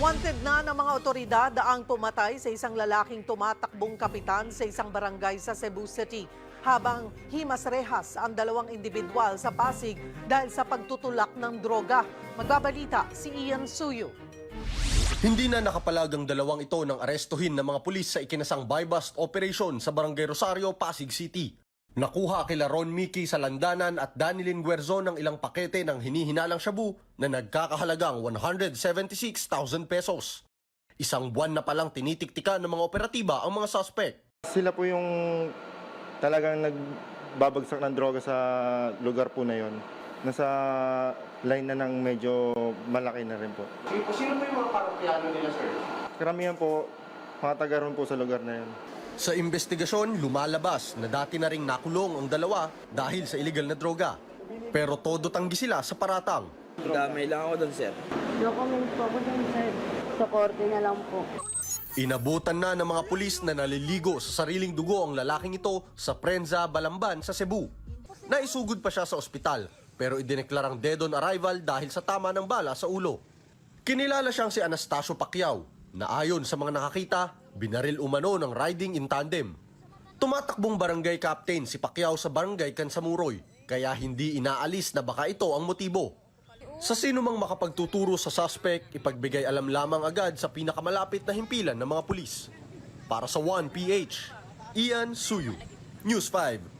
Wanted na ng mga otoridad ang pumatay sa isang lalaking tumatakbong kapitan sa isang barangay sa Cebu City. Habang himas rehas ang dalawang individual sa Pasig dahil sa pagtutulak ng droga. Magbabalita si Ian Suyo. Hindi na nakapalagang dalawang ito ng arestuhin ng mga pulis sa ikinasang buy-bust operation sa Barangay Rosario, Pasig City. Nakuha kila Ron Mickey sa landanan at Danilin Guerzon ng ilang pakete ng hinihinalang shabu na nagkakahalagang 176,000 pesos. Isang buwan na palang tinitiktikan ng mga operatiba ang mga suspect. Sila po yung talagang nagbabagsak ng droga sa lugar po na yon. Nasa line na ng medyo malaki na rin po. Sino po yung mga parokyano nila, sir? Karamihan po, mga taga po sa lugar na yon. Sa investigasyon, lumalabas na dati na ring nakulong ang dalawa dahil sa illegal na droga. Pero todo tanggi sila sa paratang. Damay lang ako doon, sir. Document po ako dun, sir. Sa korte na lang po. Inabutan na ng mga pulis na naliligo sa sariling dugo ang lalaking ito sa Prenza, Balamban sa Cebu. Naisugod pa siya sa ospital pero idineklarang dead on arrival dahil sa tama ng bala sa ulo. Kinilala siyang si Anastasio Pacquiao na ayon sa mga nakakita, binaril umano ng riding in tandem. Tumatakbong barangay captain si Pacquiao sa barangay Kansamuroy kaya hindi inaalis na baka ito ang motibo. Sa sino mang makapagtuturo sa suspect, ipagbigay alam lamang agad sa pinakamalapit na himpilan ng mga pulis. Para sa 1PH, Ian Suyu, News 5.